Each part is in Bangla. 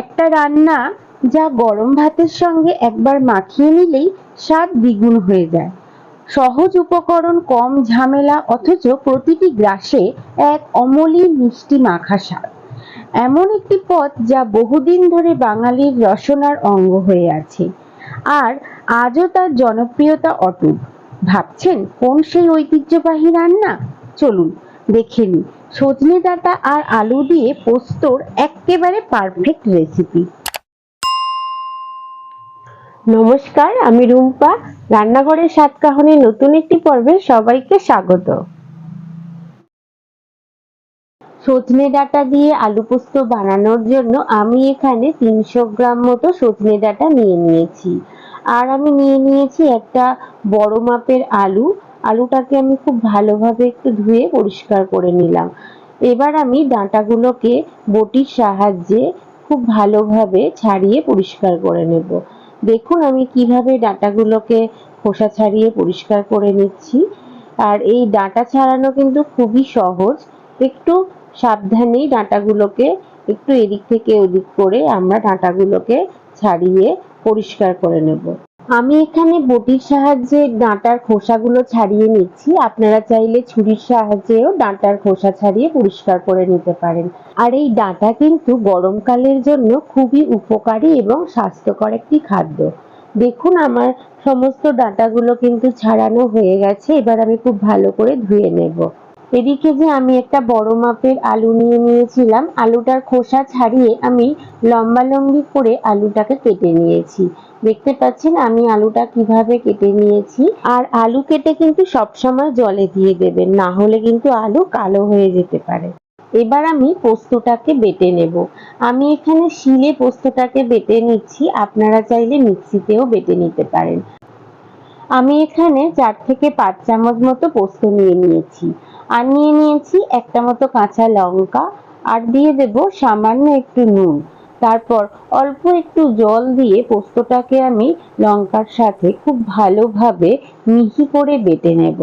একটা রান্না যা গরম ভাতের সঙ্গে একবার মাখিয়ে নিলেই স্বাদ দ্বিগুণ হয়ে যায়। সহজ উপকরণ, কম ঝামেলা, অথচ প্রতিটি গ্রাসে এক অমলিন মিষ্টি মাখা স্বাদ। এমন একটি পদ যা বহুদিন ধরে বাঙালির রসনার অঙ্গ হয়ে আছে আর আজও তার জনপ্রিয়তা অটুট। ভাবছেন কোন সেই ঐতিহ্যবাহী রান্না? চলুন দেখে নিই সজনে ডাঁটা আর আলু দিয়ে পোস্তর একেবারে পারফেক্ট রেসিপি নমস্কার, আমি রুম্পা। রান্নাঘরের সাতকাহনের নতুন একটি পর্বে সবাইকে স্বাগত। সজনে ডাঁটা দিয়ে আলু পোস্ত বানানোর জন্য আমি এখানে তিনশো গ্রাম মতো সজনে ডাঁটা নিয়ে নিয়েছি। আর আমি নিয়ে নিয়েছি একটা বড় মাপের আলু আলুটাকে আমি খুব ভালোভাবে একটু ধুয়ে পরিষ্কার করে নিলাম। এবার আমি ডাঁটাগুলোকে বটির সাহায্যে খুব ভালোভাবে ছাড়িয়ে পরিষ্কার করে নেব। দেখুন আমি কীভাবে ডাঁটাগুলোকে খোসা ছাড়িয়ে পরিষ্কার করে নিচ্ছি। আর এই ডাঁটা ছাড়ানো কিন্তু খুবই সহজ। একটু সাবধানেই ডাঁটাগুলোকে একটু এদিক থেকে ওদিক করে আমরা ডাঁটাগুলোকে ছাড়িয়ে পরিষ্কার করে নেব। আমি এখানে বটির সাহায্যে ডাঁটার খোসাগুলো ছাড়িয়ে নিচ্ছি। আপনারা চাইলে ছুরির সাহায্যেও ডাঁটার খোসা ছাড়িয়ে পরিষ্কার করে নিতে পারেন। আর এই ডাঁটা কিন্তু গরমকালের জন্য খুবই উপকারী এবং স্বাস্থ্যকর একটি খাদ্য। দেখুন, আমার সমস্ত ডাঁটাগুলো কিন্তু ছাড়ানো হয়ে গেছে। এবার আমি খুব ভালো করে ধুয়ে নেব। এদিকে যে আমি একটা বড় মাপের আলু নিয়ে নিয়েছিলাম, আলুটার খোসা ছাড়িয়ে আমি লম্বা লম্বি করে আলুটাকে কেটে নিয়েছি। দেখতে পাচ্ছেন, আমি আলুটা কীভাবে কেটে নিয়েছি। আর আলু কেটে কিন্তু সবসময় জলে দিয়ে দেবেন, না হলে কিন্তু আলু কালো হয়ে যেতে পারে। এবার আমি পোস্তটাকে বেটে নেব। আমি এখানে শিলে পোস্তটাকে বেটে নিচ্ছি, আপনারা চাইলে মিক্সিতেও বেটে নিতে পারেন। আমি এখানে চার থেকে পাঁচ চামচ মতো পোস্ত নিয়ে নিয়েছি। আর নিয়ে নিয়েছি একটা মতো কাঁচা লঙ্কা, আর দিয়ে দেব সামান্য একটু নুন। তারপর অল্প একটু জল দিয়ে পোস্তটাকে আমি লঙ্কার সাথে খুব ভালোভাবে মিহি করে বেটে নেব।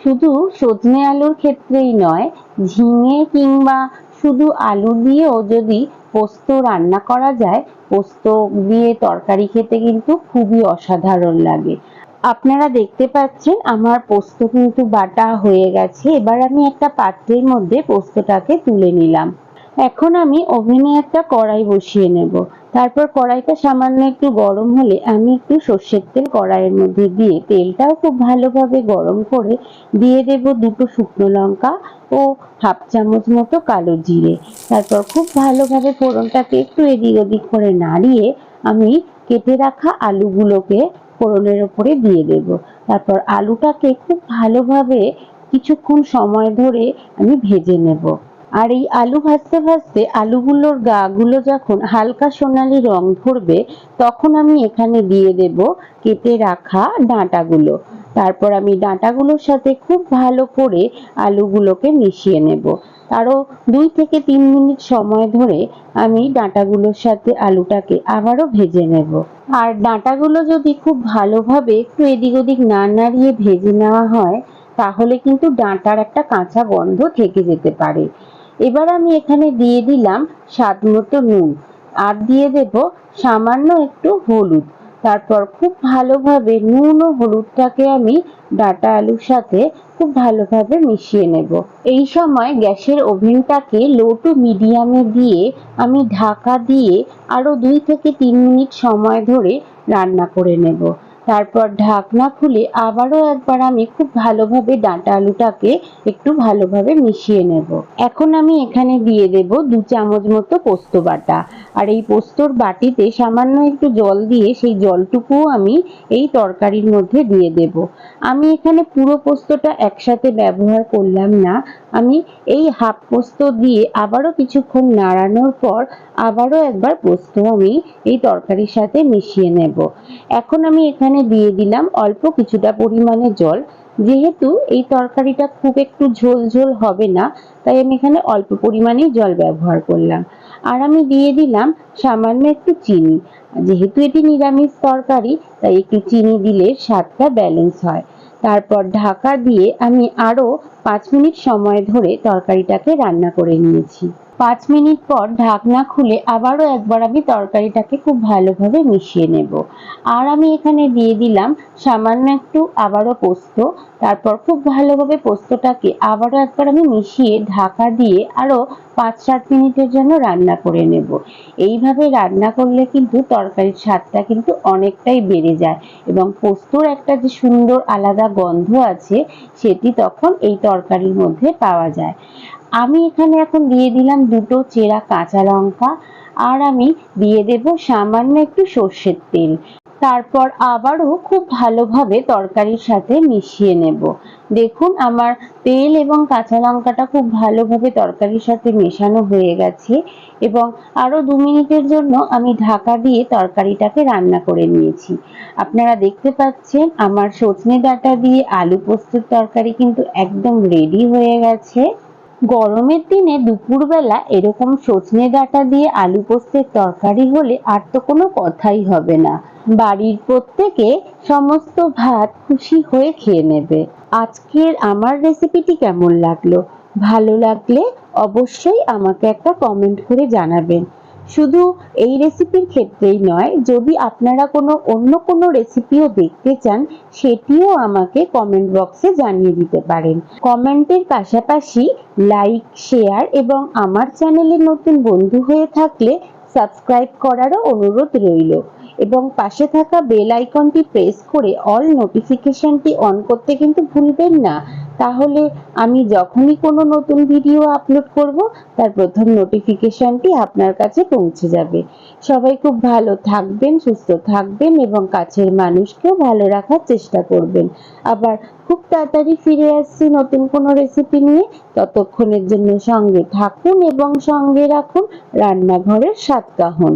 শুধু সজনে আলুর ক্ষেত্রেই নয়, ঝিঙে কিংবা শুধু আলু দিয়েও যদি পোস্ত রান্না করা যায়, পোস্ত দিয়ে তরকারি খেতে কিন্তু খুবই অসাধারণ লাগে। আপনারা দেখতে পাচ্ছেন আমার পোস্ত কিন্তু বাটা হয়ে গেছে। এবার আমি একটা পাত্রের মধ্যে পোস্তটাকে তুলে নিলাম। এখন আমি ওভেনে একটা কড়াই বসিয়ে নেব। তারপর কড়াইটা সামান্য একটু গরম হলে আমি একটু সর্ষের তেল কড়াইয়ের মধ্যে দিয়ে তেলটাও খুব ভালোভাবে গরম করে দিয়ে দেব দুটো শুকনো লঙ্কা ও হাফ চামচ মতো কালো জিরে। তারপর খুব ভালোভাবে ফোড়নটাকে একটু এদিক ওদিক করে নাড়িয়ে আমি কেটে রাখা আলুগুলোকে ফোড়নের ওপরে দিয়ে দেব। তারপর আলুটাকে খুব ভালোভাবে কিছুক্ষণ সময় ধরে আমি ভেজে নেব। আর এই আলু ভাজতে ভাজতে আলুগুলোর গাগুলো যখন হালকা সোনালি রং ধরবে, তখন আমি এখানে দিয়ে দেব কেটে রাখা ডাঁটাগুলো। তারপর আমি ডাঁটাগুলোর সাথে খুব ভালো করে আলুগুলোকে মিশিয়ে নেব। আরও দুই থেকে তিন মিনিট সময় ধরে আমি ডাঁটাগুলোর সাথে আলুটাকে আবারও ভেজে নেব। আর ডাঁটাগুলো যদি খুব ভালোভাবে একটু এদিক ওদিক না নাড়িয়ে ভেজে নেওয়া হয়, তাহলে কিন্তু ডাঁটার একটা কাঁচা গন্ধ থেকে যেতে পারে। এবার আমি এখানে দিয়ে দিলাম স্বাদ মতো নুন। আর দিয়ে দেব সামান্য একটু হলুদ। তারপর খুব ভালোভাবে নুন ও হলুদটাকে আমি ডাটা আলুর সাথে খুব ভালোভাবে মিশিয়ে নেব। এই সময় গ্যাসের ওভেনটাকে লো টু মিডিয়ামে দিয়ে আমি ঢাকা দিয়ে আরও দুই থেকে তিন মিনিট সময় ধরে রান্না করে নেব। তারপর ঢাকনা খুলে আবারও একবার আমি খুব ভালোভাবে ডাঁটা আলুটাকে একটু ভালোভাবে মিশিয়ে নেব। এখন আমি এখানে দিয়ে দেব দু চামচ মতো পোস্ত বাটা। আর এই পোস্তর বাটিতে সামান্য একটু জল দিয়ে সেই জলটুকুও আমি এই তরকারির মধ্যে দিয়ে দেব। আমি এখানে পুরো পোস্তটা একসাথে ব্যবহার করলাম না। আমি এই হাফ পোস্ত দিয়ে আবারও কিছুক্ষণ নাড়ানোর পর আবারও একবার পোস্ত আমি এই তরকারির সাথে মিশিয়ে নেব। এখন আমি এখানে দিয়ে দিলাম অল্প কিছুটা পরিমাণে জল। যেহেতু এই তরকারিটা খুব একটু ঝোল ঝোল হবে না, তাই আমি এখানে অল্প পরিমাণেই জল ব্যবহার করলাম। আর আমি দিয়ে দিলাম সামান্য একটু চিনি। যেহেতু এটি নিরামিষ তরকারি, তাই একটু চিনি দিলে স্বাদটা ব্যালেন্স হয়। তারপর ঢাকা দিয়ে আমি আরও পাঁচ মিনিট সময় ধরে তরকারিটাকে রান্না করে নিয়েছি। পাঁচ মিনিট পর ঢাকনা খুলে আবারও একবার আমি তরকারিটাকে খুব ভালোভাবে মিশিয়ে নেব। আর আমি এখানে দিয়ে দিলাম সামান্য একটু আবারও পোস্ত। তারপর খুব ভালোভাবে পোস্তটাকে আবারও একবার আমি মিশিয়ে ঢাকা দিয়ে আরও পাঁচ সাত মিনিটের জন্য রান্না করে নেব। এইভাবে রান্না করলে কিন্তু তরকারির স্বাদটা কিন্তু অনেকটাই বেড়ে যায় এবং পোস্তর একটা যে সুন্দর আলাদা গন্ধ আছে সেটি তখন এই তরকারির মধ্যে পাওয়া যায়। আমি এখানে এখন দিয়ে দিলাম দুটো চেরা কাঁচা লঙ্কা, আর আমি দিয়ে দেব সামান্য একটু সর্ষের তেল। তারপর আবারও খুব ভালোভাবে তরকারির সাথে মিশিয়ে নেব। দেখুন, আমার তেল এবং কাঁচা লঙ্কাটা খুব ভালোভাবে তরকারির সাথে মেশানো হয়ে গেছে এবং আরও দু মিনিটের জন্য আমি ঢাকা দিয়ে তরকারিটাকে রান্না করে নিয়েছি। আপনারা দেখতে পাচ্ছেন, আমার সজনে ডাঁটা দিয়ে আলু পোস্তের তরকারি কিন্তু একদম রেডি হয়ে গেছে। গরমের দিনে দুপুরবেলা এরকম সজনে ডাঁটা দিয়ে আলু পোস্তের তরকারি হলে আর তো কোনো কথাই হবে না। বাড়ির প্রত্যেকে সমস্ত ভাত খুশি হয়ে খেয়ে নেবে। আজকের আমার রেসিপিটি কেমন লাগল? ভালো লাগলে অবশ্যই আমাকে একটা কমেন্ট করে জানাবেন। শুধু এই রেসিপির ক্ষেত্রেই নয়, যদি আপনারা কোনো অন্য কোনো রেসিপিও দেখতে চান, সেটিও আমাকে কমেন্ট বক্সে জানিয়ে দিতে পারেন। কমেন্টের পাশাপাশি লাইক শেয়ার এবং আমার চ্যানেলে নতুন বন্ধু হয়ে থাকলে সাবস্ক্রাইব করারও অনুরোধ রইল এবং পাশে থাকা বেল আইকনটি প্রেস করে অল নোটিফিকেশনটি অন করতে কিন্তু ভুলবেন না। তাহলে আমি যখনই কোনো নতুন ভিডিও আপলোড করব, তার প্রথম নোটিফিকেশনটি আপনার কাছে পৌঁছে যাবে। সবাই খুব ভালো থাকবেন, সুস্থ থাকবেন এবং কাছের মানুষকেও ভালো রাখার চেষ্টা করবেন। আবার খুব তাড়াতাড়ি ফিরে আসছি নতুন কোনো রেসিপি নিয়ে। ততক্ষণের জন্য সঙ্গে থাকুন এবং সঙ্গে রাখুন রান্নাঘরের সাতকাহন